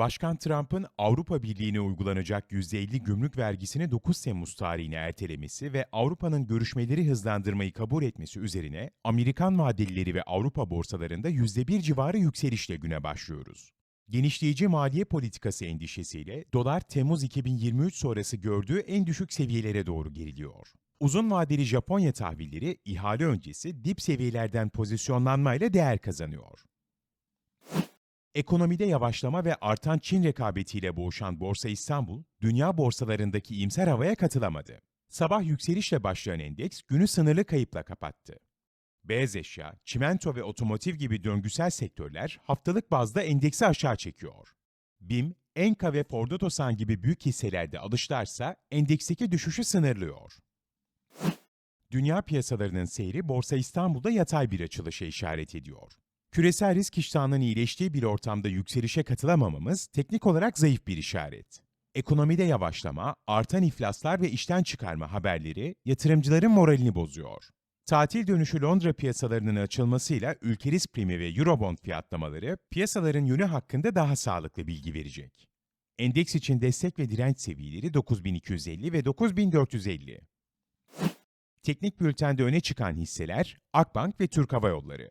Başkan Trump'ın Avrupa Birliği'ne uygulanacak %50 gümrük vergisini 9 Temmuz tarihine ertelemesi ve Avrupa'nın görüşmeleri hızlandırmayı kabul etmesi üzerine Amerikan vadelileri ve Avrupa borsalarında %1 civarı yükselişle güne başlıyoruz. Genişleyici maliye politikası endişesiyle dolar Temmuz 2023 sonrası gördüğü en düşük seviyelere doğru geriliyor. Uzun vadeli Japonya tahvilleri ihale öncesi dip seviyelerden pozisyonlanmayla değer kazanıyor. Ekonomide yavaşlama ve artan Çin rekabetiyle boğuşan Borsa İstanbul, dünya borsalarındaki iyimser havaya katılamadı. Sabah yükselişle başlayan endeks günü sınırlı kayıpla kapattı. Beyaz eşya, çimento ve otomotiv gibi döngüsel sektörler haftalık bazda endeksi aşağı çekiyor. BİM, Enka ve Ford Otosan gibi büyük hisselerde alışlarsa endeksteki düşüşü sınırlıyor. Dünya piyasalarının seyri Borsa İstanbul'da yatay bir açılışa işaret ediyor. Küresel risk iştahının iyileştiği bir ortamda yükselişe katılamamamız teknik olarak zayıf bir işaret. Ekonomide yavaşlama, artan iflaslar ve işten çıkarma haberleri yatırımcıların moralini bozuyor. Tatil dönüşü Londra piyasalarının açılmasıyla ülke risk primi ve Eurobond fiyatlamaları piyasaların yönü hakkında daha sağlıklı bilgi verecek. Endeks için destek ve direnç seviyeleri 9250 ve 9450. Teknik bültende öne çıkan hisseler Akbank ve Türk Hava Yolları.